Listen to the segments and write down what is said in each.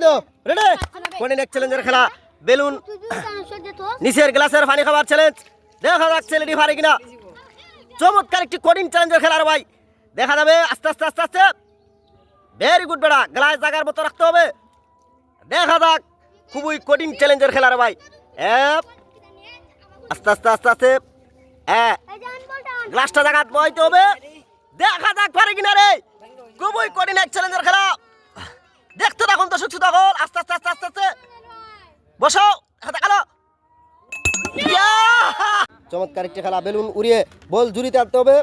Ready coding এক চ্যালেঞ্জের খেলা। বেলুন। নিচের গ্লাসের পানি খাবার চ্যালেঞ্জ দেখা যাক ছেলেটি পারে কিনা। চমৎকার একটি কোডিং চ্যালেঞ্জের খেলার ভাই। দেখা যাবে আস্তে আস্তে আস্তে আস্তে। ভেরি গুড বেড়া। গ্লাস মতো রাখতে হবে। দেখা যাক খুবই কোডিং চ্যালেঞ্জের খেলার ভাই। আস্তে আস্তে আস্তে আস্তে। হ্যাঁ গ্লাসটা জায়গাত বইতে হবে। দেখা যাক পারে কিনা রে। খুবই কঠিন এক চ্যালেঞ্জের খেলা। দেখতে থাকুন তো সুস্থ আস্তে আস্তে আস্তে আস্তে আস্তে। বসো, হাতে কালো। চমৎকার একটি খেলা, বেলুন উড়িয়ে বল ঝুড়িতে আনতে হবে।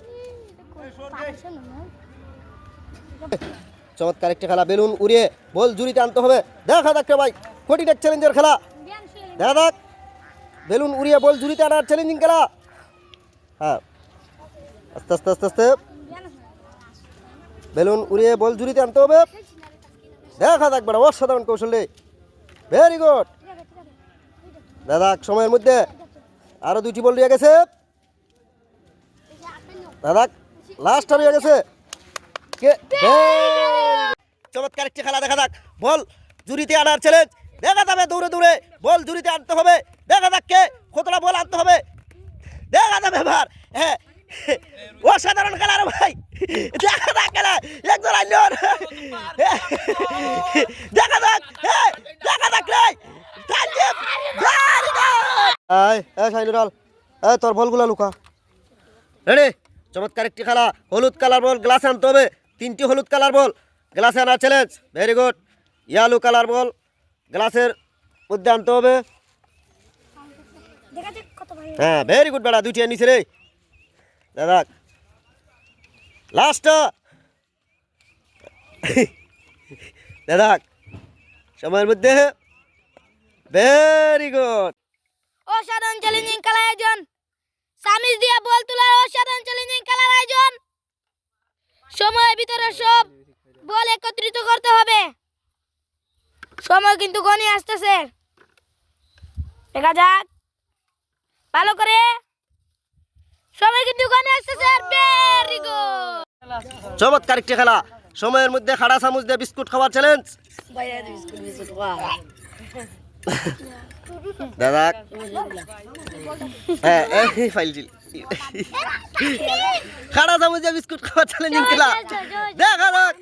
চমৎকার একটি খেলা, বেলুন উড়িয়ে বল ঝুড়িতে আনতে হবে। দেখা রে ভাই কঠিন এক চ্যালেঞ্জের খেলা। দেখা যাক, বেলুন উড়িয়ে বল ঝুড়িতে আনার চ্যালেঞ্জিং খেলা। হ্যাঁ আস্তে আস্তে আস্তে আস্তে। বেলুন উড়িয়ে বল ঝুড়িতে আনতে হবে। দেখা যাক বেড়া অসাধারণ কৌশলে ভেরি গুড দাদা, সময়ের মধ্যে আরও দুইটি বল রয়ে গেছে। দাদা লাস্ট রয়ে গেছে। কে? চমৎকার একটি খেলা, দেখা যাক। বল জুরিতে আনার চ্যালেঞ্জ দেখা যাবে দৌড়ে দৌড়ে বল জুরিতে আনতে হবে। দেখা যাক কে কতটা বল আনতে হবে। দেখা যাবে এবার। হ্যাঁ। অসাধারণ খেলা রে ভাই। দেখা যাক খেলা। একজন আইল। দেখা যাক দেখা যাক রে তোর বলগুলা লুকা রেডি। চমৎকার একটি খেলা। হলুদ কালার বল গ্লাসে আনতে হবে। তিনটি হলুদ কালার বল। গ্লাসে আনার challenge very good yellow colour ball গ্লাসের মধ্যে আনতে হবে। হ্যাঁ ভেরি গুড বেড়া, দুইটি নিচে রে। দাদা লাস্ট দাদা সময়ের মধ্যে ভেরি গুড অসাধারণ চ্যালেঞ্জিং খেলার আয়োজন সামিজ দিয়ে বল তোলার অসাধারণ চ্যালেঞ্জিং খেলার আয়োজন সময়ের ভিতরে সব বল একত্রিত করতে হবে সময় কিন্তু গনি আসতেছে দেখা যাক ভালো করে সময় কিন্তু গনি আসতেছে ভেরি গুড চমৎকার একটি খেলা সময়ের মধ্যে খাড়া চামচ দিয়ে বিস্কুট খাওয়ার চ্যালেঞ্জ দাদা হ্যাঁ এই ফাইলছিল খাড়া চামচ দিয়ে বিস্কুট খাওয়ার চ্যালেঞ্জিং খেলা দেখা যাক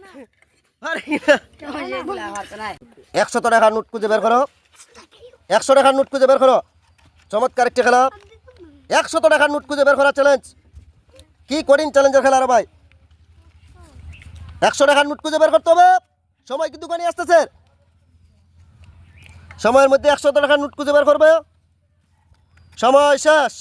একশো টাকার নোট খুঁজে বের করো। একশো টাকার নোট খুঁজে বের করো। চমৎকার একটি খেলা। একশো টাকার নোট খুঁজে বের করার চ্যালেঞ্জ কি করিন চ্যালেঞ্জের খেলা রে ভাই। একশো টাকার নোট খুঁজে বের করতে হবে। সময় কিন্তু দোকানে আসতেছে। সময়ের মধ্যে একশো টাকার নোট খুঁজে বের করবে। সময় শেষ।